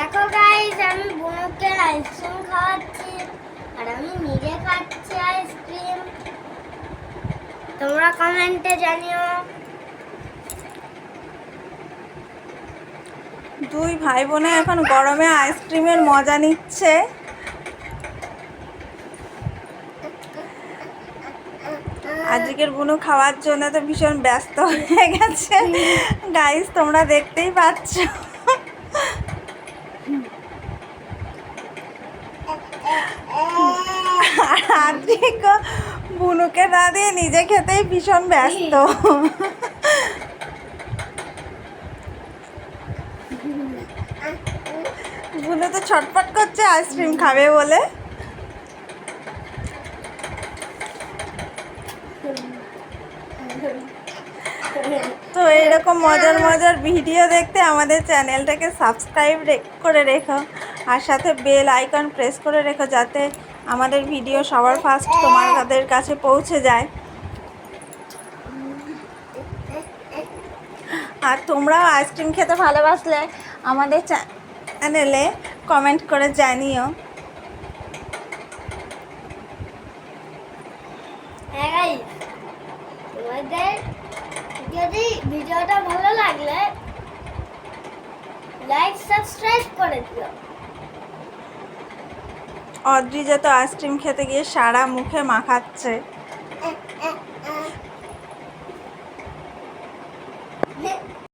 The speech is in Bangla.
দেখো গাইস আমি বোনকে আইসক্রিম খাওয়াচ্ছি আর আমি নিজে খাচ্ছি আইসক্রিম তোমরা কমেন্টে জানিও। দুই ভাই বোনে এখন গরমে আইসক্রিমের মজা নিচ্ছে। আজকের বুনু খাওয়ার জন্য তো ভীষণ ব্যস্ত হয়ে গেছে। গাইস তোমরা দেখতেই পাচ্ছ। আদ্রিক বুনুকে না দিয়ে নিজে খেতেই ভীষণ ব্যস্ত। বুনু তো ছটফট করছে, আইসক্রিম খাবে বলে। তো এরকম মজার মজার ভিডিও দেখতে আমাদের চ্যানেলটাকে সাবস্ক্রাইব করে রেখো। আর সাথে বেল আইকন প্রেস করে রেখো যাতে আমাদের ভিডিও সবার ফার্স্ট তোমাদের কাছে পৌঁছে যায়। আর তোমরাও আইসক্রিম খেতে ভালোবাসলে আমাদের চ্যানেলে কমেন্ট করে জানিও। হ্যাঁ যদি ভিডিওটা ভালো লাগলে লাইক সাবস্ক্রাইব করে দিও। অদ্রিজা তো আইসক্রিম খেতে গিয়ে সারা মুখে মাখাচ্ছে।